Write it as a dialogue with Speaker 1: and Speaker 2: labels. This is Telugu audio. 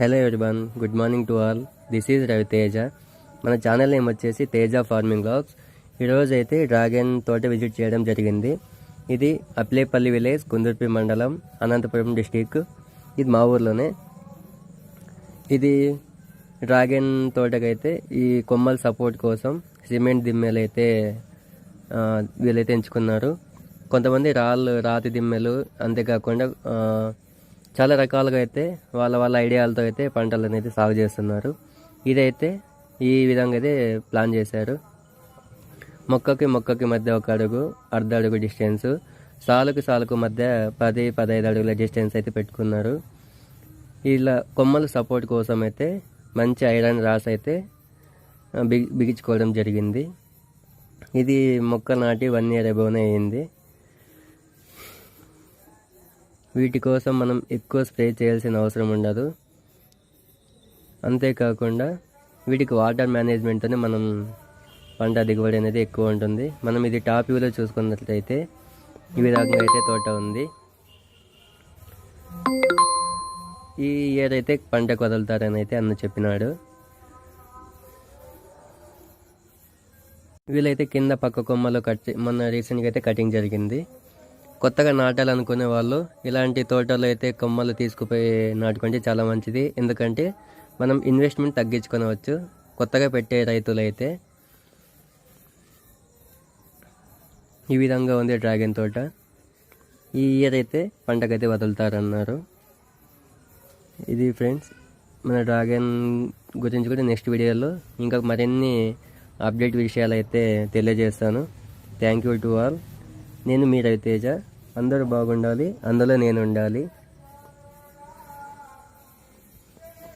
Speaker 1: Hello everyone good morning to all this is Raviteja మన ఛానల్ నేమ్ వచ్చేసి తేజ ఫార్మింగ్ బ్లాగ్స్ ఈరోజు అయితే డ్రాగన్ తోట విజిట్ చేయడం జరిగింది. ఇది అప్లేపల్లి విలేజ్ కుందుర్పి మండలం అనంతపురం డిస్టిక్ ఇది మా ఊర్లోనే. ఇది డ్రాగన్ తోటకైతే ఈ కొమ్మల సపోర్ట్ కోసం సిమెంట్ దిమ్మెలు అయితే వీళ్ళైతే ఎంచుకున్నారు. కొంతమంది రాళ్ళు రాతి దిమ్మెలు అంతేకాకుండా చాలా రకాలుగా అయితే వాళ్ళ వాళ్ళ ఐడియాలతో అయితే పంటలు అనేది సాగు చేస్తున్నారు. ఇదైతే ఈ విధంగా అయితే ప్లాన్ చేశారు. మొక్కకి మొక్కకి మధ్య ఒక అడుగు అర్ధ అడుగు డిస్టెన్స్ సాలుకు సాలుకు మధ్య పది పదహైదు అడుగుల డిస్టెన్స్ అయితే పెట్టుకున్నారు. ఇలా కొమ్మల సపోర్ట్ కోసం అయితే మంచి ఐరన్ రాస్ అయితే బిగి బిగించుకోవడం జరిగింది. ఇది మొక్క నాటి వన్ ఇయర్ అబోనే అయింది. వీటి కోసం మనం ఎక్కువ స్ప్రే చేయాల్సిన అవసరం ఉండదు. అంతేకాకుండా వీటికి వాటర్ మేనేజ్మెంట్తోనే మనం పంట దిగుబడి అనేది ఎక్కువ ఉంటుంది. మనం ఇది టాప్ వ్యూలో చూసుకున్నట్లయితే ఈ విధంగా అయితే తోట ఉంది. ఈ ఇయర్ అయితే పంట వదులుతారని అయితే అన్న చెప్పినాడు. వీళ్ళైతే కింద పక్క కొమ్మలో కట్ మొన్న రీసెంట్గా అయితే కటింగ్ జరిగింది. కొత్తగా నాటాలనుకునే వాళ్ళు ఇలాంటి తోటలో అయితే కొమ్మలు తీసుకుపోయి నాటుకుంటే చాలా మంచిది. ఎందుకంటే మనం ఇన్వెస్ట్మెంట్ తగ్గించుకొనవచ్చు. కొత్తగా పెట్టే రైతులు అయితే ఈ విధంగా ఉంది డ్రాగన్ తోట. ఈ ఇయర్ అయితే పంటకైతే వదులుతారన్నారు. ఇది ఫ్రెండ్స్ మన డ్రాగన్ గురించి కూడా నెక్స్ట్ వీడియోలో ఇంకా మరిన్ని అప్డేట్ విషయాలు అయితే తెలియజేస్తాను. థ్యాంక్ యూ టు ఆల్ నేను మీ రవితేజ. అందరూ బాగుండాలి అందులో నేను ఉండాలి